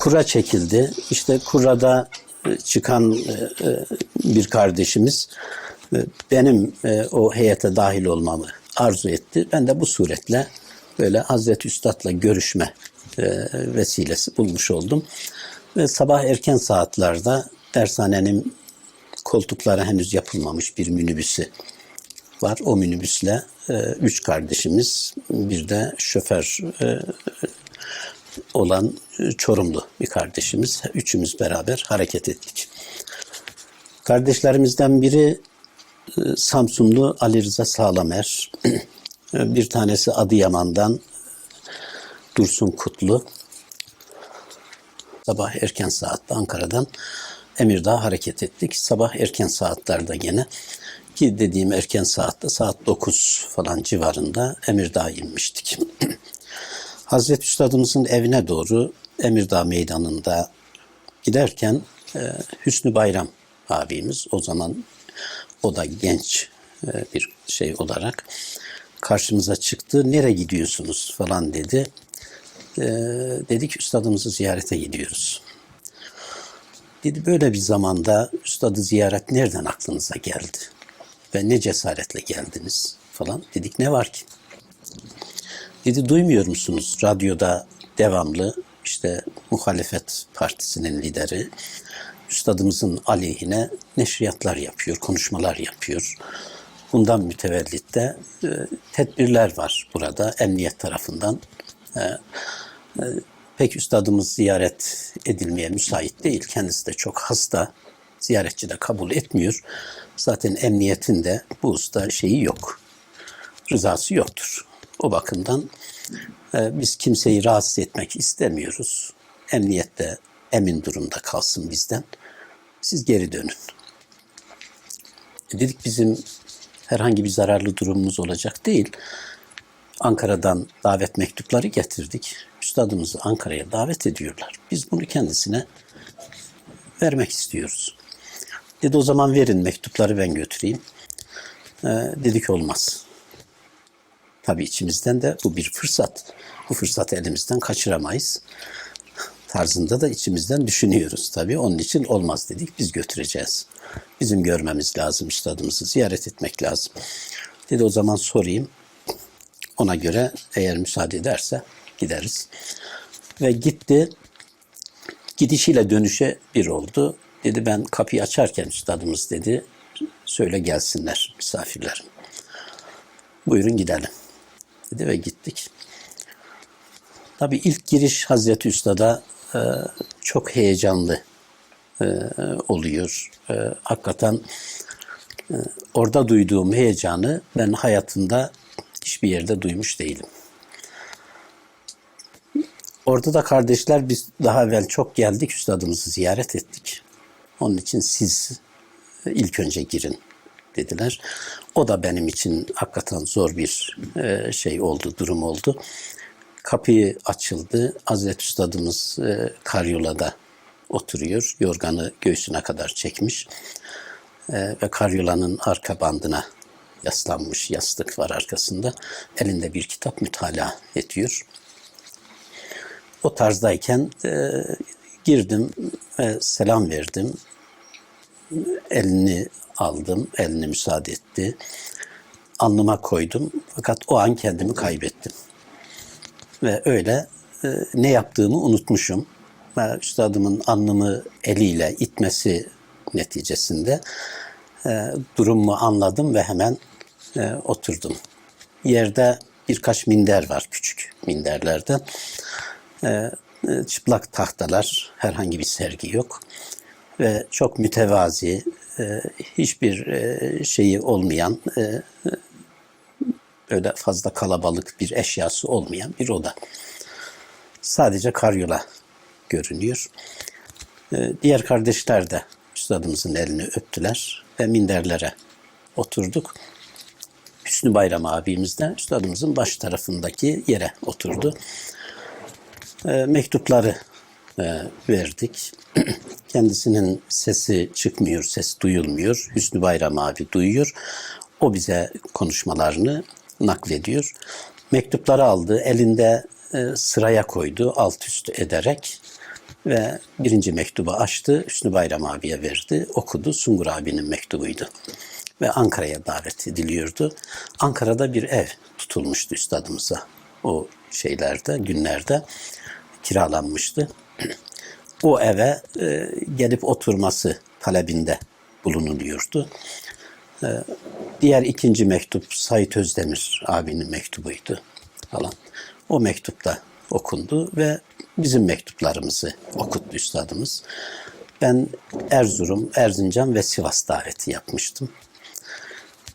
kura çekildi. İşte kurada e, çıkan e, e, bir kardeşimiz benim o heyete dahil olmamı arzu etti. Ben de bu suretle böyle Hazreti Üstad'la görüşme vesilesi bulmuş oldum. Ve sabah erken saatlerde dershanenin koltukları henüz yapılmamış bir minibüsü var. O minibüsle üç kardeşimiz bir de şoför olan e, Çorumlu bir kardeşimiz. Üçümüz beraber hareket ettik. Kardeşlerimizden biri e, Samsunlu Ali Rıza Sağlamer. bir tanesi Adıyaman'dan Dursun Kutlu. Sabah erken saatte Ankara'dan Emirdağ hareket ettik. Sabah erken saatlerde gene ki dediğim erken saatte saat 9 falan civarında Emirdağ'a inmiştik. Hazreti Üstadımızın evine doğru Emirdağ Meydanı'nda giderken e, Hüsnü Bayram abimiz o zaman o da genç e, bir şey olarak karşımıza çıktı. Nereye gidiyorsunuz falan dedi. E, dedik üstadımızı ziyarete gidiyoruz. Dedi böyle bir zamanda üstadı ziyaret nereden aklınıza geldi? Ve ne cesaretle geldiniz falan. Dedik ne var ki? Dedi duymuyor musunuz radyoda devamlı işte muhalefet partisinin lideri üstadımızın aleyhine neşriyatlar yapıyor, konuşmalar yapıyor. Bundan mütevellit de e, tedbirler var burada emniyet tarafından. E, e, pek üstadımız ziyaret edilmeye müsait değil. Kendisi de çok hasta. Ziyaretçi de kabul etmiyor. Zaten emniyetin de bu usta şeyi yok. Rızası yoktur. O bakımdan e, biz kimseyi rahatsız etmek istemiyoruz. Emniyet de emin durumda kalsın bizden. Siz geri dönün. E, dedik bizim herhangi bir zararlı durumumuz olacak değil. Ankara'dan davet mektupları getirdik. Üstadımızı Ankara'ya davet ediyorlar. Biz bunu kendisine vermek istiyoruz. Dedi o zaman verin mektupları ben götüreyim. Ee, dedik olmaz. Tabii içimizden de bu bir fırsat. Bu fırsatı elimizden kaçıramayız. Tarzında da içimizden düşünüyoruz tabii. Onun için olmaz dedik. Biz götüreceğiz. Bizim görmemiz lazım. Üstadımızı ziyaret etmek lazım. Dedi o zaman sorayım. Ona göre eğer müsaade ederse gideriz. Ve gitti. Gidişiyle dönüşe bir oldu. Dedi ben kapıyı açarken üstadımız dedi söyle gelsinler misafirlerim. Buyurun gidelim. Dedi ve gittik. Tabii ilk giriş Hazreti Üstad'a e, çok heyecanlı e, oluyor. E, hakikaten e, orada duyduğum heyecanı ben hayatımda hiçbir yerde duymuş değilim. Orada da kardeşler biz daha evvel çok geldik, üstadımızı ziyaret ettik. Onun için siz ilk önce girin dediler. O da benim için hakikaten zor bir e, şey oldu, durum oldu. Kapıyı açıldı. Hazreti Üstadımız e, karyolada oturuyor. Yorganı göğsüne kadar çekmiş. E, ve karyolanın arka bandına yaslanmış. Yastık var arkasında. Elinde bir kitap mütalaa ediyor. O tarzdayken e, girdim ve selam verdim. Elini aldım, elini müsaade etti. Alnıma koydum fakat o an kendimi kaybettim. Ve öyle e, ne yaptığımı unutmuşum. Ve üstadımın alnımı eliyle itmesi neticesinde e, durumumu anladım ve hemen e, oturdum. Yerde birkaç minder var, küçük minderlerden. E, e, çıplak tahtalar, herhangi bir sergi yok. Ve çok mütevazi, e, hiçbir e, şeyi olmayan, e, öyle fazla kalabalık bir eşyası olmayan bir oda. Sadece karyola görünüyor. Diğer kardeşler de üstadımızın elini öptüler ve minderlere oturduk. Hüsnü Bayram abimiz de üstadımızın baş tarafındaki yere oturdu. Mektupları verdik. Kendisinin sesi çıkmıyor, ses duyulmuyor. Hüsnü Bayram abi duyuyor. O bize konuşmalarını naklediyor. Mektupları aldı, elinde e, sıraya koydu alt üst ederek. Ve birinci mektubu açtı, Hüsnü Bayram abiye verdi, okudu. Sungur abinin mektubuydu. Ve Ankara'ya davet ediliyordu. Ankara'da bir ev tutulmuştu üstadımıza. O şeylerde, günlerde kiralanmıştı. O eve e, gelip oturması talebinde bulunuluyordu. E, diğer ikinci mektup Sait Özdemir abinin mektubuydu falan. O mektupta okundu ve bizim mektuplarımızı okuttu üstadımız. Ben Erzurum, Erzincan ve Sivas daveti yapmıştım.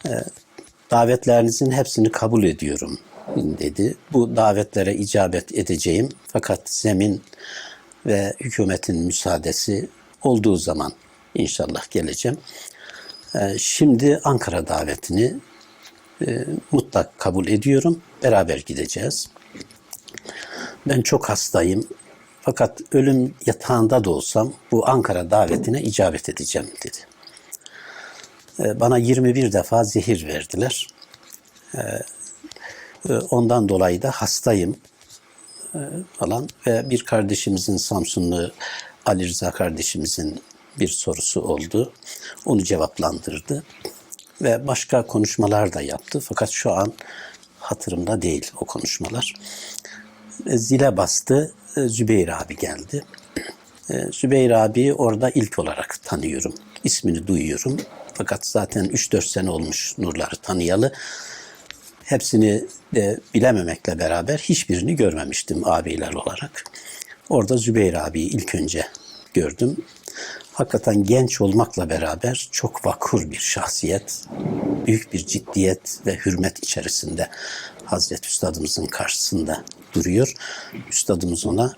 Ee, davetlerinizin hepsini kabul ediyorum dedi. Bu davetlere icabet edeceğim fakat zemin ve hükümetin müsaadesi olduğu zaman inşallah geleceğim. Ee, şimdi Ankara davetini e, mutlak kabul ediyorum. Beraber gideceğiz. Ben çok hastayım. Fakat ölüm yatağında da olsam bu Ankara davetine icabet edeceğim dedi. Ee, Bana 21 defa zehir verdiler. Ee, Ondan dolayı da hastayım falan ve bir kardeşimizin Samsunlu Ali Rıza kardeşimizin bir sorusu oldu. Onu cevaplandırdı ve başka konuşmalar da yaptı. Fakat şu an hatırımda değil o konuşmalar. E, Zile bastı. e, Zübeyir abi geldi. E, Zübeyir abi orada ilk olarak tanıyorum. İsmini duyuyorum. Fakat zaten 3-4 sene olmuş Nurları tanıyalı. Hepsini de bilememekle beraber hiçbirini görmemiştim abiler olarak. Orada Zübeyir abiyi ilk önce gördüm. Hakikaten genç olmakla beraber çok vakur bir şahsiyet, büyük bir ciddiyet ve hürmet içerisinde Hazreti Üstadımızın karşısında duruyor. Üstadımız ona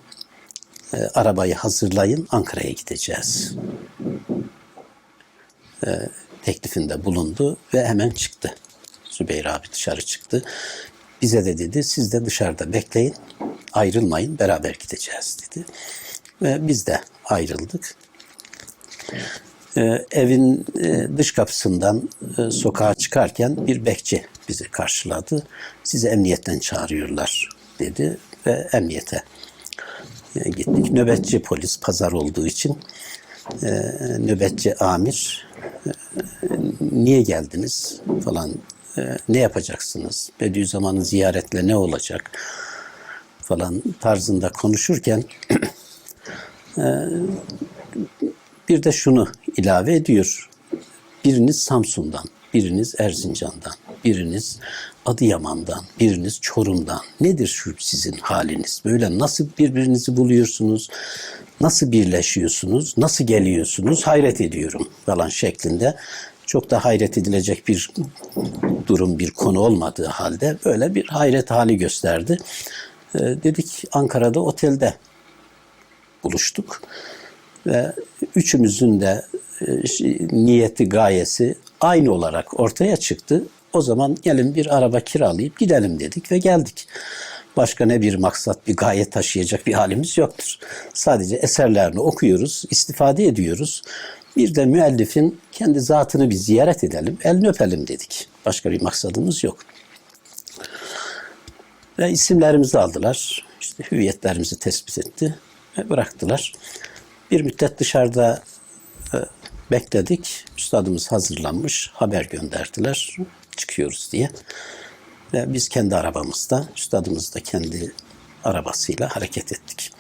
e, arabayı hazırlayın Ankara'ya gideceğiz. E, teklifinde bulundu ve hemen çıktı. Zübeyir abi dışarı çıktı. Bize de dedi siz de dışarıda bekleyin ayrılmayın beraber gideceğiz dedi. Ve biz de ayrıldık. Ee, evin e, dış kapısından e, sokağa çıkarken bir bekçi bizi karşıladı. Sizi emniyetten çağırıyorlar dedi ve emniyete e, gittik. Nöbetçi polis pazar olduğu için e, nöbetçi amir e, niye geldiniz falan e, ne yapacaksınız? Bediüzzaman'ın ziyaretle ne olacak? falan tarzında konuşurken bir de şunu ilave ediyor. Biriniz Samsun'dan, biriniz Erzincan'dan, biriniz Adıyaman'dan, biriniz Çorum'dan. Nedir şu sizin haliniz? Böyle nasıl birbirinizi buluyorsunuz? Nasıl birleşiyorsunuz? Nasıl geliyorsunuz? Hayret ediyorum falan şeklinde. Çok da hayret edilecek bir durum, bir konu olmadığı halde böyle bir hayret hali gösterdi. Ee, dedik Ankara'da otelde buluştuk ve üçümüzün de e, niyeti gayesi aynı olarak ortaya çıktı. O zaman gelin bir araba kiralayıp gidelim dedik ve geldik. Başka ne bir maksat, bir gaye taşıyacak bir halimiz yoktur. Sadece eserlerini okuyoruz, istifade ediyoruz. Bir de müellifin kendi zatını bir ziyaret edelim, elini öpelim dedik. Başka bir maksadımız yok. Ve isimlerimizi aldılar. İşte hüviyetlerimizi tespit etti ve bıraktılar. Bir müddet dışarıda e, bekledik. Üstadımız hazırlanmış. Haber gönderdiler. Çıkıyoruz diye. Ve biz kendi arabamızda, üstadımız da kendi arabasıyla hareket ettik.